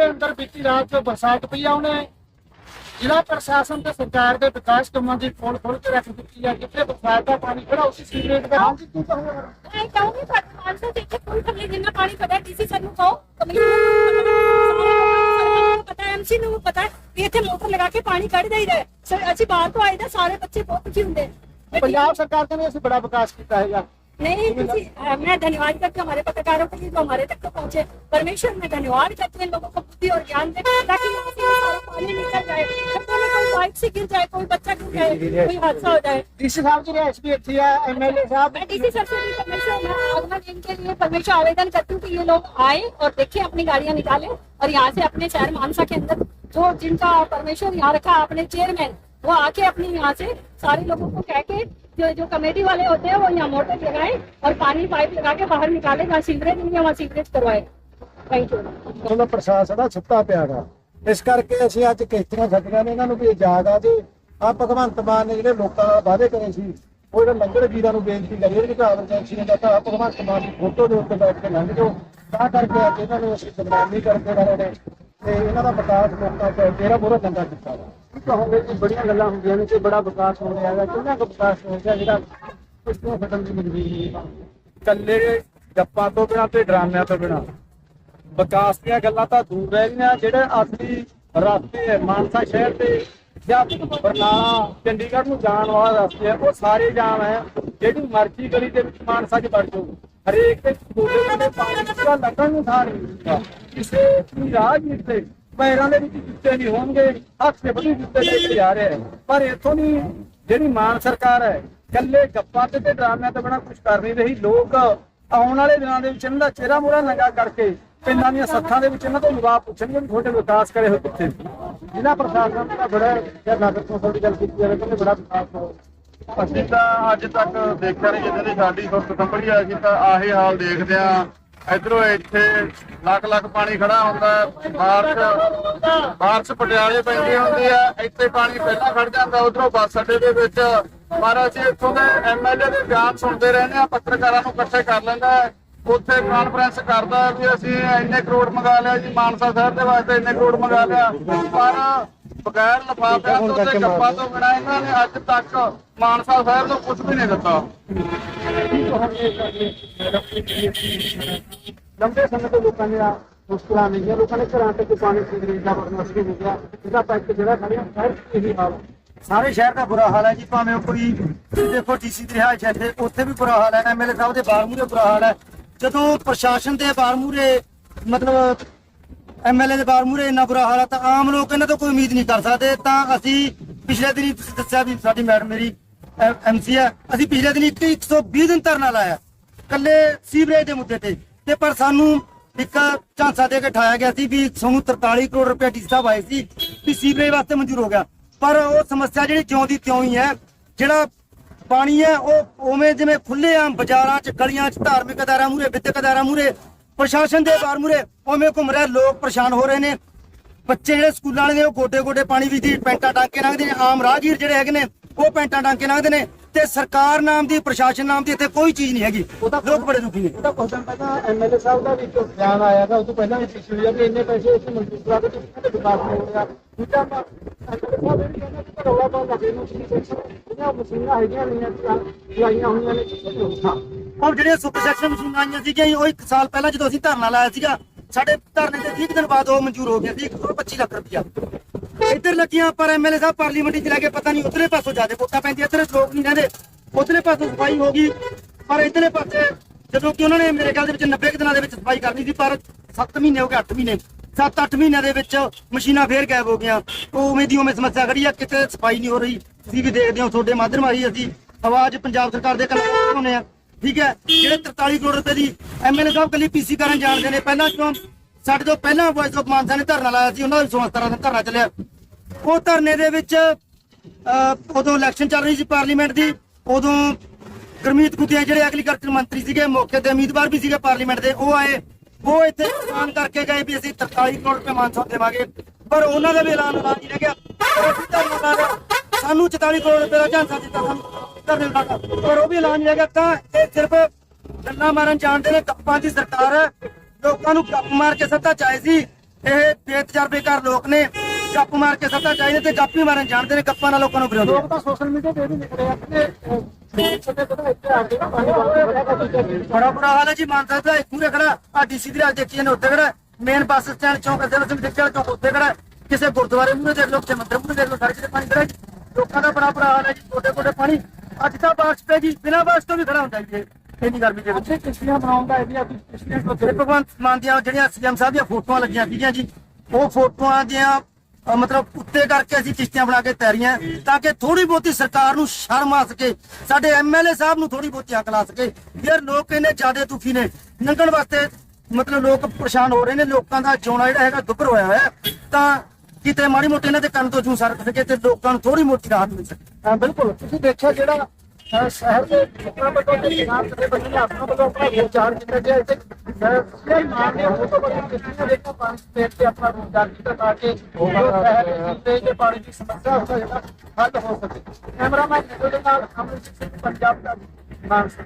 ਦੇ ਅੰਦਰ ਬੀਤੀ ਰਾਤ ਜੋ ਬਰਸਾਤ ਪਈ ਆ ਉਹਨੇ ਜ਼ਿਲ੍ਹਾ ਪ੍ਰਸ਼ਾਸਨ ਤੇ ਸਰਕਾਰ ਦੇ ਵਿਕਾਸ ਕੰਮਾਂ ਦੀ ਫੋਲ ਖੋਲ ਕੇ ਰੱਖ ਦਿੱਤੀ ਆ ਜਿੱਥੇ ਬਰਸਾਤ ਦਾ ਪਾਣੀ ਖੜਾ ਉਸੇ ਸੀਵਰੇਜ ਦਾ ਹਾਂਜੀ ਤੂੰ ਕਹੋ ਮੈਂ ਕਹੂੰਗੀ ਤੁਹਾਡੇ ਮਾਨਸਾ ਤੇ ਇੱਥੇ ਕੋਈ ਕਮੀ ਜਿੰਨਾ ਪਾਣੀ ਪਤਾ ਡੀਸੀ ਸਰ ਨੂੰ ਕਹੋ ਨੂੰ ਪਤਾ ਐਮਸੀ ਨੂੰ ਪਤਾ ਕਿ ਇੱਥੇ ਮੋਟਰ ਲਗਾ ਕੇ ਪਾਣੀ ਕੱਢ ਦੇਈਦਾ ਹੈ। ਸਰ ਅਸੀਂ ਬਾਹਰ ਤੋਂ ਆਏ ਤਾਂ ਸਾਰੇ ਬੱਚੇ ਬਹੁਤ ਖੁਸ਼ੀ ਹੁੰਦੇ हैं। ਪੰਜਾਬ ਸਰਕਾਰ ਨੇ ਅਸੀਂ ਬੜਾ ਵਿਕਾਸ ਕੀਤਾ ਹੈਗਾ नहीं किसी हाँ, मैं धन्यवाद करती हूँ हमारे पत्रकारों के लिए जो हमारे तक तो पहुँचे। परमेश्वर मैं धन्यवाद करती हूँ लोगों को बुद्धि और ज्ञान दे ताकि पानी निकल जाए। गिर जाए कोई बच्चा गिर जाए कोई हादसा हो जाए। साहब है परमेश्वर आवेदन करती हूँ की ये लोग आए और देखे अपनी गाड़ियाँ निकाले और यहाँ से अपने शहर मानसा के अंदर जो जिनका परमेश्वर यहाँ रखा अपने चेयरमैन वो आके अपने यहाँ से सारे लोगों को कह के जो जो कमेटी वाले होते हैं वो यहाँ मोटर लगाए और पानी पाइप लगा के बाहर निकाले जहाँ सीवरेज नहीं है वहाँ सीवरेज करवाए थैंक यू ਉਹਦਾ ਪ੍ਰਸ਼ਾਸਨ ਆ ਸੁੱਤਾ ਪਿਆਗਾ ਇਸ ਕਰਕੇ ਅਸੀਂ ਅੱਜ ਕਿਸ਼ਤੀਆਂ ਛੱਡੀਆਂ ਨੇ ਇਹਨਾਂ ਨੂੰ ਵੀ ਇਜਾਜ਼ਤ ਆ ਜੀ ਆ ਭਗਵੰਤ ਮਾਨ ਨੇ ਜਿਹੜੇ ਲੋਕਾਂ ਨਾਲ ਵਾਅਦੇ ਕਰੇ ਸੀ ਉਹ ਜਿਹੜੇ ਲੰਗਰ ਵੀਰਾਂ ਨੂੰ ਬੇਨਤੀ ਕਰੀ ਜਿਹੜੀ ਕਿ ਐਮਰਜੈਂਸੀ ਨੇ ਦਿੱਤਾ ਆਹ ਭਗਵੰਤ ਮਾਨ ਦੀ ਫੋਟੋ ਦੇ ਉੱਤੇ ਬੈਠ ਕੇ ਲੰਘ ਜਾਓ ਤਾਂ ਕਰਕੇ ਅੱਜ ਇਹਨਾਂ ਨੂੰ ਅਸੀਂ ਬਦਨਾਮੀ ਕਰਕੇ ਰਹੇ ਨੇ ਤੇ ਇਹਨਾਂ ਦਾ ਵਿਕਾਸ ਲੋਕਾਂ ਤੇ ਤੇਰਾ ਬੁਰਾ ਦੰਦਾ ਕੀਤਾ ਵਾ ਕੀ ਕਹੋਗੇ ਕਿ ਬੜੀਆਂ ਗੱਲਾਂ ਹੁੰਦੀਆਂ ਨੇ ਕਿ ਬੜਾ ਵਿਕਾਸ ਹੋ ਰਿਹਾ ਹੈ ਕਿੰਨਾ ਕੁ ਵਿਕਾਸ ਹੋ ਰਿਹਾ ਜਿਹੜਾ ਕਿਸ਼ਤੀਆਂ ਛੱਡਣ ਦੀ ਮਜਬੂਰੀ ਨਹੀਂ ਕੱਲੇ ਗੱਪਾਂ ਤੋਂ ਬਿਨਾਂ ਤੇ ਡਰਾਮਿਆਂ ਤੋਂ ਬਿਨਾਂ। ਵਿਕਾਸ ਦੀਆਂ ਗੱਲਾਂ ਤਾਂ ਦੂਰ ਰਹਿ ਗਈਆਂ, ਜਿਹੜੇ ਅਸਲੀ ਰਸਤੇ ਹੈ, ਮਾਨਸਾ ਸ਼ਹਿਰ ਤੇ ਜਾਂ ਬਰਨਾਲਾ, ਚੰਡੀਗੜ੍ਹ ਨੂੰ ਜਾਣ ਵਾਲਾ ਰਸਤੇ ਹੈ, ਉਹ ਸਾਰੇ ਜਾਮ ਹੈ। ਜਿਹੜੀ ਮਰਜ਼ੀ ਗਲੀ ਦੇ ਵਿੱਚ ਮਾਨਸਾ 'ਚ ਵੜ ਜਾਓ, ਹਰੇਕ ਦੇ ਕੋਲੇ ਕੋਲੇ ਪਾਣੀ ਦਾ ਲੱਗਣ ਨੂੰ ਥਾਂ ਨਹੀਂ ਕਿਸੇ ਵੀ ਰਾਹਗੀਰ ਤੇ ਪੈਰਾਂ ਦੇ ਵਿੱਚ ਜੁੱਤੇ ਨਹੀਂ ਹੋਣਗੇ, ਹੱਥ 'ਤੇ ਬੜੀ ਜੁੱਤੇ ਲੈ ਕੇ ਜਾ ਰਿਹਾ ਪਰ ਇੱਥੋਂ ਦੀ ਜਿਹੜੀ ਮਾਨ ਸਰਕਾਰ ਹੈ ਕੱਲੇ ਗੱਪਾਂ ਤੇ ਤੇ ਡਰਾਮਿਆਂ ਤੋਂ ਬਿਨਾਂ ਕੁਝ ਕਰ ਨਹੀਂ ਰਹੀ। ਲੋਕ ਆਉਣ ਵਾਲੇ ਦਿਨਾਂ ਦੇ ਵਿੱਚ ਇਹਨਾਂ ਦਾ ਚਿਹਰਾ ਮੂਹਰਾ ਨੰਗਾ ਕਰਕੇ ਪਿੰਡਾਂ ਦੀਆਂ ਸੱਥਾਂ ਦੇ ਵਿੱਚ ਇਹਨਾਂ ਤੋਂ ਜਵਾਬ ਪੁੱਛਣਗੇ ਵੀ ਤੁਹਾਡੇ ਵਿਕਾਸ ਕਰੇ ਹੋਏ ਕਿੱਥੇ? ਜ਼ਿਲ੍ਹਾ ਪ੍ਰਸ਼ਾਸਨ ਦਾ ਬੜਾ ਜਾਂ ਨਗਰ ਕੌਂਸਲ ਦੀ ਗੱਲ ਕੀਤੀ ਜਾਵੇ ਕਿ ਬੜਾ ਵਿਕਾਸ ਹੋ। ਅਸੀਂ ਤਾਂ ਅੱਜ ਤੱਕ ਦੇਖਿਆ ਨਹੀਂ ਜਿੱਦਾਂ ਦੀ ਸਾਡੀ ਸੁਰਤ ਕੰਪਨੀ ਆ। ਅਸੀਂ ਤਾਂ ਆਹੀ ਹਾਲ ਦੇਖਦੇ ਆ ਇਧਰੋਂ ਇੱਥੇ ਲੱਖ ਲੱਖ ਪਾਣੀ ਖੜਾ ਹੁੰਦਾ ਬਾਰਿਸ਼ ਬਾਰਿਸ਼ ਪਟਿਆਲੇ ਪੈਂਦੀ ਹੁੰਦੀ ਆ ਇੱਥੇ ਪਾਣੀ ਪਹਿਲਾਂ ਖੜ ਜਾਂਦਾ, ਉਧਰੋਂ ਬੱਸ ਅੱਡੇ ਦੇ ਵਿੱਚ। ਪਰ ਅਸੀਂ ਇੱਥੋਂ ਦੇ ਐਮਐਲਏ ਦੇ ਬਿਆਨ ਸੁਣਦੇ ਰਹਿੰਦੇ ਆ ਪੱਤਰਕਾਰਾਂ ਨੂੰ ਇਕੱਠੇ ਕਰ ਲੈਂਦਾ ਉੱਥੇ ਕਾਨਫਰੰਸ ਕਰਦਾ ਵੀ ਅਸੀਂ ਇੰਨੇ ਕਰੋੜ ਮੰਗਾ ਲਿਆ ਜੀ, ਮਾਨਸਾ ਸਾਹਿਬ ਦੇ ਵਾਸਤੇ ਇੰਨੇ ਕਰੋੜ ਮੰਗਾ ਲਿਆ। ਪਰ ਬਗੈਰ ਲਫਾਫਿਆਂ ਤੋਂ ਤੇ ਕੱਪਾਂ ਤੋਂ ਬਿਨਾਂ ਇਹਨਾਂ ਨੇ ਅੱਜ ਤੱਕ ਮਾਨਸਾ ਸ਼ਹਿਰ ਨੂੰ ਕੁਝ ਵੀ ਨਹੀਂ ਦਿੱਤਾ। ਲੰਬੇ ਸਮੇਂ ਤੋਂ ਲੋਕਾਂ ਨੇ ਮੁਸ਼ਕਲਾਂ ਨਹੀਂ ਹੈ ਲੋਕਾਂ ਨੇ ਘਰਾਂ ਤੱਕ ਪਾਣੀ ਸੀਵਰੇਜ ਦਾ ਵਰਨਾ ਸ਼ੁਰੂ ਹੋ ਗਿਆ ਇਹਦਾ ਪੈਕ ਜਿਹੜਾ ਖੜਿਆ ਹਰ ਇਹੀ ਹਾਲ। ਸਾਰੇ ਸ਼ਹਿਰ ਦਾ ਬੁਰਾ ਹਾਲ ਹੈ ਜੀ। ਭਾਵੇਂ ਉਹ ਕੋਈ ਦੇਖੋ ਡੀਸੀ ਦੀ ਰਿਹਾਇਸ਼ ਹੈ ਇੱਥੇ ਉੱਥੇ ਵੀ ਬੁਰਾ ਹਾਲ ਹੈ ਐਮਐਲਏ ਸਾਹਿਬ ਦੇ ਬਾਹਰ ਮੂਰੇ ਬੁਰਾ ਹਾਲ ਹੈ। ਜਦੋਂ ਪ੍ਰਸ਼ਾਸਨ ਦੇ ਬਾਹਰ ਮੂਰੇ ਮਤਲਬ ਐਮਐਲਏ ਦੇ ਬਾਹਰ ਮੂਰੇ ਇੰਨਾ ਬੁਰਾ ਹਾਲ ਹੈ ਤਾਂ ਆਮ ਲੋਕ ਇਹਨਾਂ ਤੋਂ ਕੋਈ ਉਮੀਦ ਨਹੀਂ ਕਰ ਸਕਦੇ। ਤਾਂ ਅਸੀਂ ਪਿਛਲੇ ਦਿਨੀ ਤੁਸੀਂ ਦੱਸਿਆ ਵੀ ਸਾਡੀ ਮੈਡਮ ਮੇਰੀ ਐਮਸੀ ਹੈ। ਅਸੀਂ ਪਿਛਲੇ ਦਿਨੀ 120 ਦਿਨ ਧਰਨਾ ਲਾਇਆ ਕੱਲੇ ਸੀਵਰੇਜ ਦੇ ਮੁੱਦੇ ਤੇ। ਤੇ ਪਰ ਸਾਨੂੰ ਇੱਕ ਝਾਂਸਾ ਦੇ ਕੇ ਠਾਇਆ ਗਿਆ ਸੀ ਵੀ ਤੁਹਾਨੂੰ 43 ਕਰੋੜ ਰੁਪਏ ਡੀ ਸਾਹਿਬ ਆਏ ਸੀ ਵੀ ਸੀਵਰੇਜ ਵਾਸਤੇ ਮਨਜ਼ੂਰ ਹੋ ਗਿਆ। ਪਰ ਉਹ ਸਮੱਸਿਆ ਜਿਹੜੀ ਜਿਉਂ ਦੀ ਤਿਉਂ ਹੀ ਹੈ, ਜਿਹੜਾ ਪਾਣੀ ਹੈ, ਉਹ ਉਵੇਂ ਜਿਵੇਂ ਖੁੱਲੇ ਆਮ ਬਾਜ਼ਾਰਾਂ 'ਚ, ਗਲੀਆਂ 'ਚ, ਧਾਰਮਿਕ ਅਦਾਰਿਆਂ ਮੂਰੇ ਵਿੱਦਿਅਕ ਅਦਾਰਿਆਂ ਮੂਰੇ ਪ੍ਰਸ਼ਾਸਨ ਦੇ ਬਾਹਰ ਮੂਰੇ ਉਵੇਂ ਘੁੰਮ ਰਿਹਾ ਲੋਕ ਪਰੇਸ਼ਾਨ ਹੋ ਰਹੇ ਨੇ। ਬੱਚੇ ਜਿਹੜੇ ਸਕੂਲਾਂ ਵਾਲੇ ਨੇ ਉਹ ਗੋਡੇ ਗੋਡੇ ਪਾਣੀ ਵਿੱਚ ਦੀ ਪੈਂਟਾਂ ਟੰਗ ਕੇ ਲੰਘਦੇ ਨੇ। ਆਮ ਰਾਹਗੀਰ ਜਿਹੜੇ ਹੈਗੇ ਨੇ ਉਹ ਪੈਂਟਾਂ ਟੰਗ ਕੇ ਲੰਘਦੇ ਨੇ ਤੇ ਸਰਕਾਰ ਨਾਮ ਦੀ ਪ੍ਰਸ਼ਾਸਨ ਨਾਮ ਦੀ ਇੱਥੇ ਕੋਈ ਚੀਜ਼ ਨਹੀਂ ਹੈਗੀ। ਲੋਕ ਬੜੇ ਦੁਖੀ ਨੇ। ਉਹਦਾ ਕੁਝ ਦਿਨ ਪਹਿਲਾਂ ਐਮਐਲਏ ਸਾਹਿਬ ਦਾ ਵੀ ਬਿਆਨ ਆਇਆ था ਉਸ ਤੋਂ ਪਹਿਲਾਂ ਵੀ ਪਿਛਲੀ ਹੋਈ ਆ ਕਿ ਇੰਨੇ ਪੈਸੇ ਇਸ ਮਨਜ਼ੂਰ ਕਰਾ ਦਿੱਤੇ ਤੇ ਵਿਕਾਸ ਨਹੀਂ ਹੋ ਰਿਹਾ ਦੂਜਾ ਸਾਹਿਬ ਵੀ ਕਹਿੰਦੇ ਕਿ ਰੌਲਾ ਪਾ ਲੱਗੇ ਨੂੰ ਸੀ ਜਿਹੜੀਆਂ ਮਸ਼ੀਨਾਂ ਹੈਗੀਆਂ ਨੇ ਲਾਈਆਂ ਹੋਈਆਂ ਨੇ ਉੱਠਾ ਉਹ ਜਿਹੜੀਆਂ ਸੁਪਰ ਸੈਕਸ਼ਨ ਮਸ਼ੀਨਾਂ ਆਈਆਂ ਸੀਗੀਆਂ ਉਹ ਇੱਕ ਸਾਲ ਪਹਿਲਾਂ ਜਦੋਂ ਅਸੀਂ ਧਰਨਾ ਲਾਇਆ ਸੀਗਾ, ਸਾਡੇ ਧਰਨੇ ਦੇ 20 ਦਿਨ ਬਾਅਦ ਉਹ ਮਨਜ਼ੂਰ ਹੋ ਗਿਆ ਸੀ 125 ਲੱਖ ਰੁਪਇਆ ਇੱਧਰ ਲੱਗੀਆਂ ਪਰ ਐਮਐਲਏ ਸਾਹਿਬ ਪਾਰਲੀਮੈਂਟ ਚ ਲੈ ਕੇ, ਪਤਾ ਨਹੀਂ ਉਧਰੇ ਪਾਸੋਂ ਜ਼ਿਆਦਾ ਵੋਟਾਂ ਪੈਂਦੀਆਂ ਇੱਧਰ ਲੋਕ ਨਹੀਂ ਰਹਿੰਦੇ ਉਧਰੇ ਪਾਸੋਂ ਸਫ਼ਾਈ ਹੋ ਗਈ, ਪਰ ਇਧਰਲੇ ਪਾਸੇ ਜਦੋਂ ਕਿ ਉਹਨਾਂ ਨੇ ਮੇਰੇ ਖਿਆਲ ਦੇ ਵਿੱਚ 90 ਕੁ ਦਿਨਾਂ ਦੇ ਵਿੱਚ ਸਫ਼ਾਈ ਕਰਨੀ ਸੀ, ਪਰ 7 ਮਹੀਨੇ ਹੋ ਗਏ 8 ਮਹੀਨੇ 7-8 ਮਹੀਨਿਆਂ ਦੇ ਵਿੱਚ ਮਸ਼ੀਨਾਂ ਫੇਰ ਗਾਇਬ ਹੋ ਗਈਆਂ। ਉਹ ਉਵੇਂ ਦੀ ਉਵੇਂ ਸਮੱਸਿਆ ਖੜੀ ਆ, ਕਿਤੇ ਸਫ਼ਾਈ ਨਹੀਂ ਹੋ ਰਹੀ। ਤੁਸੀਂ ਵੀ ਦੇਖਦੇ ਹੋ, ਤੁਹਾਡੇ ਮਾਧਿਅਮ ਆਈ ਅਸੀਂ ਆਵਾਜ਼ ਪੰਜਾਬ ਸਰਕਾਰ ਦੇ ਕਲਾਕਾਰ ਬਣਾਉਂਦੇ ਆ। ਠੀਕ ਹੈ? ਜਿਹੜੇ 43 ਕਰੋੜ ਰੁਪਏ ਦੀ ਐਮਐਲਏ ਸਾਹਿਬ ਕੱਲੀ ਪੀਸੀ ਕਰਨ ਜਾਣਦੇ ਨੇ। ਪਹਿਲਾਂ ਕਿਉਂ? ਸਾਡੇ ਤੋਂ ਪਹਿਲਾਂ ਵੌਇਸ ਆਫ ਮਾਨਸਾ ਨੇ ਧਰਨਾ ਲਾਇਆ ਸੀ, ਉਹਨਾਂ ਦਾ 16 ਦਾ ਧਰਨਾ ਚੱਲਿਆ। ਉਹ ਧਰਨੇ ਦੇ ਵਿੱਚ ਉਦੋਂ ਇਲੈਕਸ਼ਨ ਚੱਲ ਰਹੀ ਸੀ ਪਾਰਲੀਮੈਂਟ ਦੀ। ਉਦੋਂ ਗੁਰਮੀਤ ਕੁੱਤੀਆਂ ਜਿਹੜੇ ਐਗਰੀਕਲਚਰ ਮੰਤਰੀ ਸੀਗੇ, ਮੌਕੇ ਤੇ ਉਮੀਦਵਾਰ ਵੀ ਸੀਗੇ ਪਾਰਲੀਮੈਂਟ ਦੇ, ਉਹ ਆਏ। ਉਹ ਇੱਥੇ ਐਲਾਨ ਕਰਕੇ ਗਏ ਵੀ ਅਸੀਂ 43 ਕਰੋੜ ਰੁਪਏ ਮਾਨਸਾ ਦੇਵਾਂਗੇ। ਪਰ ਉਹਨਾਂ ਦਾ ਵੀ ਐਲਾਨ ਐਲਾਨ ਨਹੀਂ ਰਹਿ ਗਿਆ। ਸਾਨੂੰ 44 ਕਰੋੜ ਰੁਪਏ ਦਾ ਝਾਂਸਾ ਦਿੱਤਾ ਸਾਨੂੰ। ਧਰਨੇ ਦਾ ਪਰ ਉਹ ਵੀ ਐਲਾਨ ਨਹੀਂ ਰਹਿ ਗਿਆ ਤਾਂ ਇਹ ਸਿਰਫ ਗੱਲਾਂ ਮਾਰਨ ਜਾਣਦੇ ਨੇ ਕੱਪਾਂ ਦੀ ਸਰਕਾਰ ਹੈ। ਲੋਕਾਂ ਨੂੰ ਗੱਪ ਮਾਰ ਕੇ ਸੱਤਾ ਚਾਹੇ ਸੀ ਇਹ ਬੇਤਜਰਬੇਕਾਰ ਲੋਕ ਨੇ। ਗੱਪ ਮਾਰ ਕੇ ਸੱਤਾ ਚਾਹੀਦੇ ਤੇ ਗੱਪ ਹੀ ਮਾਰਨ ਜਾਣਦੇ ਨੇ ਗੱਪਾਂ ਨਾਲ ਲੋਕਾਂ ਨੂੰ ਵਿਰੋਧ। ਲੋਕ ਤਾਂ ਸੋਸ਼ਲ ਮੀਡੀਆ ਤੇ ਇਹ ਵੀ ਲਿਖ ਰਹੇ ਆ ਕਿ ਛੋਟੇ ਛੋਟੇ ਇੱਥੇ ਆ ਕੇ ਨਾ ਪਾਣੀ ਵਾਲੇ ਬੜਾ ਬੁਰਾ ਹਾਲ ਹੈ ਜੀ ਮਾਨਸਾ ਦਾ ਪੂਰੇ ਖੜਾ ਆ ਡੀਸੀ ਦੀ ਰਾਜ ਦੇਖੀ ਨੇ ਉੱਤੇ ਖੜਾ ਮੇਨ ਬੱਸ ਸਟੈਂਡ ਚੌਂਕ ਦੇ ਵਿੱਚ ਦੇਖਿਆ ਚੌਂਕ ਉੱਤੇ ਖੜਾ ਕਿਸੇ ਗੁਰਦੁਆਰੇ ਮੂਹਰੇ ਦੇਖ ਲਓ ਕਿਸੇ ਮੰਦਿਰ ਮੂਹਰੇ ਦੇਖ ਲਓ ਸੜਕ ਤੇ ਪਾਣੀ ਖੜਾ ਜੀ। ਲੋਕਾਂ ਦਾ ਬੜਾ ਬੁਰਾ ਹਾਲ ਹੈ ਜੀ ਛੋਟੇ ਛੋਟੇ ਪਾਣੀ। ਅੱਜ ਤਾਂ ਬਾਰਿਸ਼ ਪੈ ਗਈ ਬਿਨਾਂ ਬਾਰਿਸ਼ ਤੋਂ ਵੀ ਖੜਾ ਹੁੰਦਾ ਜੀ ਇਹ ਇੰਨੀ ਗਰਮੀ ਦੇ ਵਿੱਚ ਅੱਛੇ ਕਿਸ਼ਤੀਆਂ ਬਣਾਉਣ ਦਾ ਇਹਦੀਆਂ ਕਿਸ਼ਤੀਆਂ ਤੋਂ ਤੇ ਭਗਵੰਤ ਮਾਨ ਦੀਆਂ ਜਿਹੜੀਆਂ ਸੀਐਮ ਸਾਹਿਬ ਦੀਆਂ ਫੋਟੋਆਂ ਲੱਗੀਆਂ ਸੀਗੀਆਂ ਜੀ ਉਹ ਫੋਟੋਆਂ ਦੀਆਂ ਮਤਲਬ ਉੱਤੇ ਕਰਕੇ ਅਸੀਂ ਕਿਸ਼ਤੀਆਂ ਬਣਾ ਕੇ ਤੈਰੀਆਂ ਤਾਂ ਕਿ ਥੋੜੀ ਬਹੁਤੀ ਸਰਕਾਰ ਨੂੰ ਸ਼ਰਮ ਆ ਸਕੇ ਸਾਡੇ ਐਮਐਲਏ ਸਾਹਿਬ ਨੂੰ ਥੋੜੀ ਬਹੁਤੀ ਅਕਲ ਆ ਸਕੇ ਯਾਰ ਲੋਕ ਇੰਨੇ ਜ਼ਿਆਦੇ ਦੁਖੀ ਨੇ ਲੰਘਣ ਵਾਸਤੇ ਮਤਲਬ ਲੋਕ ਪਰੇਸ਼ਾਨ ਹੋ ਰਹੇ ਨੇ ਲੋਕਾਂ ਦਾ ਜਿਉਣਾ ਜਿਹੜਾ ਹੈਗਾ ਦੁੱਭਰ ਹੋਇਆ ਹੋਇਆ ਹੈ। ਤਾਂ ਕਿਤੇ ਮਾੜੀ ਮੋਟੀ ਇਹਨਾਂ ਦੇ ਕੰਨ ਤੋਂ ਜੂ ਸਰਕ ਸਕੇ ਤੇ ਲੋਕਾਂ ਨੂੰ ਥੋੜੀ ਮੋਟੀ ਰਾਹਤ ਮਿਲ ਸਕੇ। ਹਾਂ ਬਿਲਕੁਲ। ਤੁਸੀਂ ਦੇਖਿਆ ਜਿਹੜਾ ਸ਼ਹਿਰ ਦੇ ਲੋਕਾਂ ਵੱਲੋਂ ਤੇ ਕਿਸਾਨ ਦੇ ਬੰਦੇ ਨੇ ਆਪਣਾ ਵੱਲੋਂ ਆਪਣਾ ਵਿਚਾਰ ਕੀਤਾ ਗਿਆ ਇੱਥੇ ਇਹ ਮਾਨਦੇ ਹੋ ਤੋਂ ਬੜੀ ਕਿਸ਼ਤੀਆਂ ਦੇਖੋ ਪੰਜ ਸਟੇਟ ਤੇ ਆਪਣਾ ਰੋਜ਼ਗਾਰ ਕੀਤਾ ਤਾਂ ਕਿ ਜੋ ਸ਼ਹਿਰ ਦੇ ਤੇ ਪਾਣੀ ਦੀ ਸਮੱਸਿਆ ਉਹਦਾ ਜਿਹੜਾ ਹੱਲ ਹੋ ਸਕੇ। ਕੈਮਰਾਮੈਨ ਦੇ ਨਾਲ ਅਮਰਿਤ ਸਿੰਘ ਪੰਜਾਬ ਦਾ ਮਾਨਸਾ